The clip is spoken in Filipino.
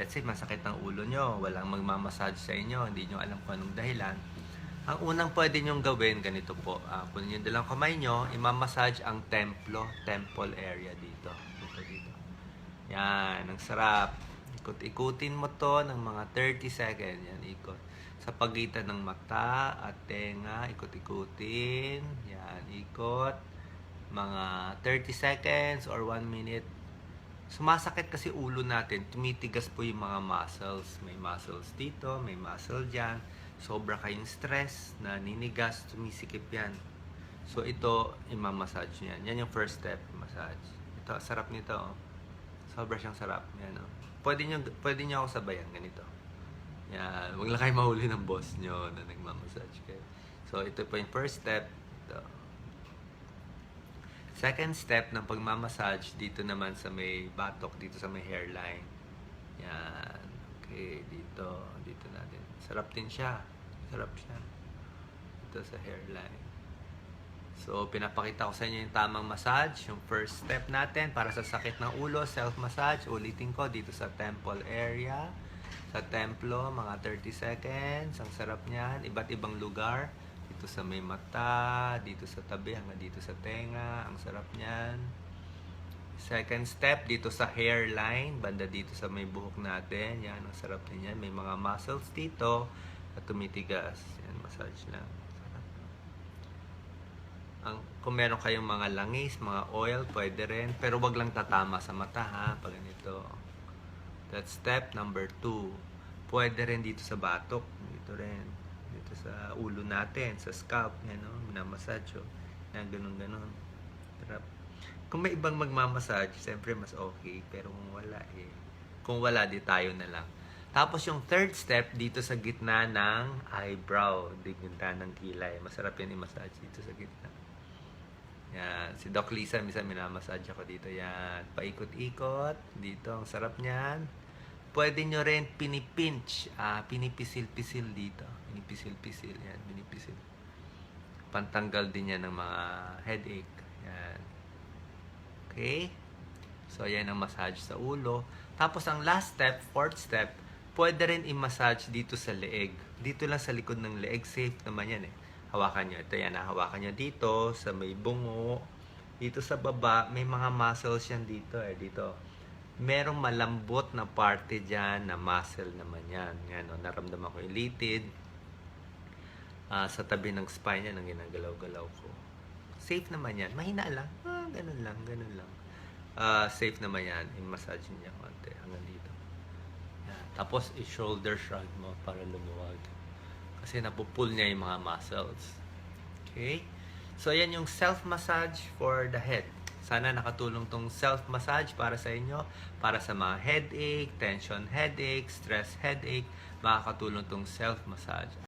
let's say masakit ang ulo nyo, walang magmamassage sa inyo, hindi nyo alam kung anong dahilan, ang unang pwede nyong gawin, ganito po, uh, kunin yung dalang kamay nyo, imamassage ang templo, temple area dito. Dito, dito. Yan, ang sarap. Ikot-ikutin mo to ng mga 30 seconds. Yan, ikot. Sa pagitan ng mata at tenga, ikot-ikutin. Yan, ikot. Mga 30 seconds or 1 minute. Sumasakit kasi ulo natin. Tumitigas po yung mga muscles. May muscles dito, may muscle dyan. Sobra kayong stress, naninigas, tumisikip yan. So ito, imamassage niyan. Yan yung first step, massage. Ito, sarap nito. Oh. Sobra siyang sarap. Yan, oh. Pwede nyo, pwede nyo ako sabayan, ganito. Yan, huwag lang kayo mahuli ng boss nyo na nagmamassage kayo. So ito po yung first step. Ito. Second step ng pagmamassage dito naman sa may batok, dito sa may hairline. Yan. Okay, dito. Dito natin. Sarap din siya. Sarap siya. Dito sa hairline. So, pinapakita ko sa inyo yung tamang massage. Yung first step natin para sa sakit ng ulo, self-massage. Ulitin ko dito sa temple area. Sa templo, mga 30 seconds. Ang sarap niyan. Iba't ibang lugar. Dito sa may mata, dito sa tabi, hanggang dito sa tenga. Ang sarap niyan. Second step, dito sa hairline, banda dito sa may buhok natin. Yan, ang sarap din yan. May mga muscles dito at tumitigas. Yan, massage lang. Ang, kung meron kayong mga langis, mga oil, pwede rin. Pero wag lang tatama sa mata ha, pag ganito. That's step number two. Pwede rin dito sa batok. Dito rin. Sa ulo natin, sa scalp. No? Minamassage, oh. Yan, ganun, ganun. Sarap. Kung may ibang magmamassage, siyempre mas okay. Pero kung wala, eh. Kung wala, di tayo na lang. Tapos yung third step, dito sa gitna ng eyebrow. Di ng kilay. Masarap yan i-massage dito sa gitna. Yan. Si Doc Lisa, minsan minamassage ako dito. Yan. Paikot-ikot. Dito. Ang sarap niyan. Pwede nyo rin pinipinch. Ah, pinipisil-pisil dito. Pinipisil-pisil. Yan. Pinipisil. Pantanggal din yan ng mga headache. Yan. Okay? So, yan ang massage sa ulo. Tapos, ang last step, fourth step, pwede rin i-massage dito sa leeg. Dito lang sa likod ng leeg. Safe naman yan eh. Hawakan nyo. Ito yan, ha? hawakan nyo dito, sa may bungo. Dito sa baba, may mga muscles yan dito eh. Dito. Merong malambot na parte dyan na muscle naman yan. Yan, no? naramdaman ko yung litid. Ah, sa tabi ng spine yan, ang ginagalaw-galaw ko. Safe naman yan. Mahina lang. Ah, ganun lang, ganun lang. Ah, safe naman yan. I-massage niya konti hanggang dito. Yan. Tapos, i-shoulder shrug mo para lumuwag. Kasi napupull niya yung mga muscles. Okay? So, yan yung self-massage for the head. Sana nakatulong tong self-massage para sa inyo, para sa mga headache, tension headache, stress headache, makakatulong tong self-massage.